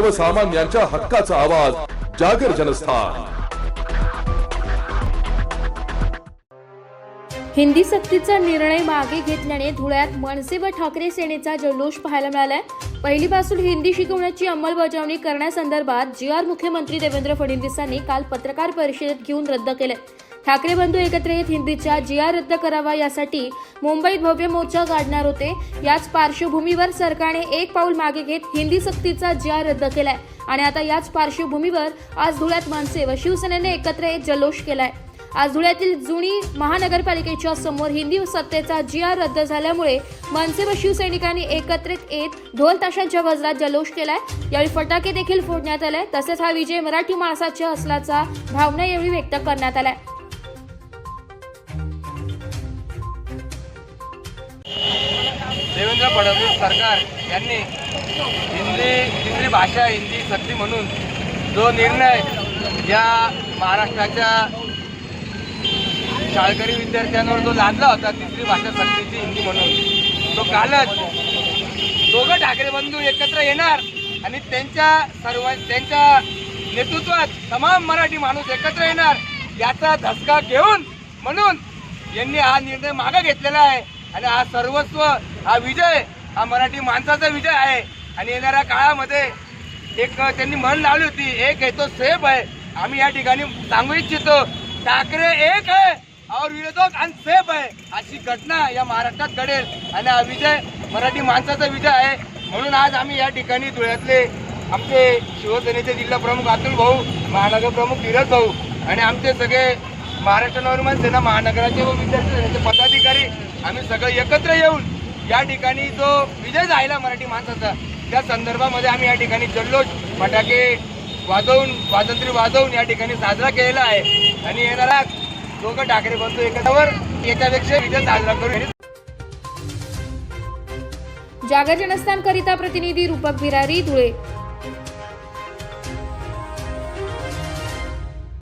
सर्वसामान्यांच्या हक्काचा आवाज जागर जनस्थान. हिंदी सक्तीचा निर्णय मागे घेतल्याने धुळ्यात मनसे व ठाकरे सेनेचा जल्लोष पाहायला मिळालाय. पहिलीपासून हिंदी शिकवण्याची अंमलबजावणी करण्यासंदर्भात जी आर मुख्यमंत्री देवेंद्र फडणवीसांनी काल पत्रकार परिषदेत घेऊन रद्द केले ठाकरे बंधू एकत्र येत हिंदीच्या जिया रद्द करावा यासाठी मुंबईत भव्य मोर्चा काढणार होते. याच पार्श्वभूमीवर सरकारने एक पाऊल मागे घेत हिंदी सक्तीचा जिया रद्द केलाय. आणि आता याच पार्श्वभूमीवर आज धुळ्यात मनसे व शिवसेनेने एकत्र येत जल्लोष केलाय. आज धुळ्यातील जुनी महानगरपालिकेच्या समोर हिंदी सत्तेचा जिया रद्द झाल्यामुळे मनसे व शिवसैनिकांनी एकत्रित येत ढोल ताशांच्या गजरात जल्लोष केलाय. यावेळी फटाके देखील फोडण्यात आले. तसेच हा विजय मराठी माणसाच्या असल्याचा भावना यावेळी व्यक्त करण्यात आलाय. देवेंद्र फडणवीस सरकार यांनी हिंदी हिंदी भाषा हिंदी सक्ती म्हणून जो निर्णय या महाराष्ट्राच्या शाळकरी विद्यार्थ्यांवर जो लादला होता तिसरी भाषा सक्तीची हिंदी म्हणून तो कालच दोघं ठाकरे बंधू एकत्र येणार आणि त्यांच्या सर्व त्यांच्या नेतृत्वात तमाम मराठी माणूस एकत्र येणार याचा धसका घेऊन म्हणून यांनी हा निर्णय मागे घेतलेला आहे. आणि हा सर्वस्व हा विजय हा मराठी माणसाचा विजय आहे. आणि येणाऱ्या काळामध्ये एक त्यांनी म्हण लावली होती एक आहे तो सेफ आहे. आम्ही या ठिकाणी सांगू इच्छितो ठाकरे एक आहे और विरोधक आणि सेफ आहे. अशी घटना या महाराष्ट्रात घडेल. आणि हा विजय मराठी माणसाचा विजय आहे. म्हणून आज आम्ही या ठिकाणी धुळ्यातले आमचे शिवसेनेचे जिल्हा प्रमुख अतुल भाऊ महानगर प्रमुख धीरज भाऊ आणि आमचे सगळे महाराष्ट्र नवनिर्माण सेना महानगराचे व विद्यार्थी सेनेचे पदाधिकारी आम्ही सगळे एकत्र येऊन या ठिकाणी जो विजय झाला मराठी माणसाचा त्या संदर्भामध्ये आम्ही या ठिकाणी जल्लोष फटाके वाजवून स्वातंत्र्य वाजवून या ठिकाणी साजरा केलेला आहे. आणि येणारा दोघं ठाकरे बंधू एकत्रावर याच्यापेक्षा विजय साजरा करून जागर जनस्थान करिता प्रतिनिधी रूपक बिरारी धुळे.